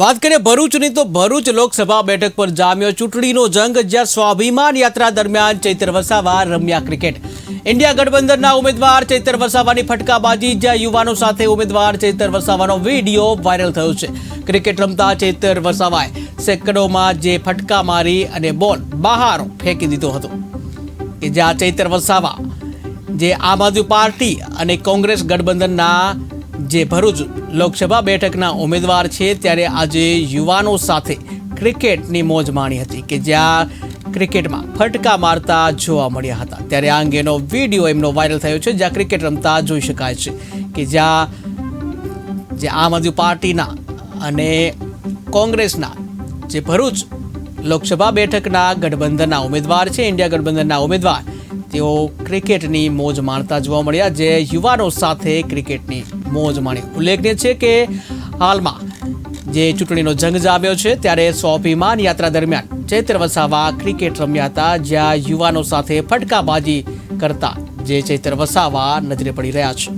વાત કરીએ ભરૂચની, તો ભરૂચ લોકસભા બેઠક પર જામ્યો ચૂંટણીનો જંગ, જ્યાં સ્વાભિમાન યાત્રા દરમિયાન ચૈતર વસાવા રમ્યા ક્રિકેટ. ઇન્ડિયા ગઠબંધનના ઉમેદવાર ચૈતર વસાવાની ફટકાબાજી, જ્યાં યુવાનો સાથે ઉમેદવાર ચૈતર વસાવાનો વીડિયો વાયરલ થયો છે. ક્રિકેટ રમતા ચૈતર વસાવાએ સેકડોમાં જે ફટકા મારી અને બોલ બહાર ફેંકી દીધો હતો. કે જ્યાં ચૈતર વસાવા, જે આમ આદમી પાર્ટી અને કોંગ્રેસ ગઠબંધનના જે ભરૂચ લોકસભા બેઠકના ઉમેદવાર છે, ત્યારે આજે યુવાનો સાથે ક્રિકેટની મોજ માણી હતી કે જ્યાં ક્રિકેટમાં ફટકા મારતા જોવા મળ્યા હતા. ત્યારે આ અંગેનો વીડિયો એમનો વાયરલ થયો છે, જ્યાં ક્રિકેટ રમતા જોઈ શકાય છે કે જ્યાં જે આમ આદમી પાર્ટીના અને કોંગ્રેસના જે ભરૂચ લોકસભા બેઠકના ગઠબંધનના ઉમેદવાર છે, ઇન્ડિયા ગઠબંધનના ઉમેદવાર તેઓ ક્રિકેટની મોજ માણતા જોવા મળ્યા, જે યુવાનો સાથે ક્રિકેટની મોજ માણી. ઉલ્લેખનીય છે કે હાલમાં જે ચૂંટણીનો જંગ જામ્યો છે, ત્યારે સ્વાભિમાન યાત્રા દરમિયાન ચૈત્ર વસાવા ક્રિકેટ રમ્યા હતા, જ્યાં યુવાનો સાથે ફટકાબાજી કરતા જે ચૈત્ર વસાવા નજરે પડી રહ્યા છે.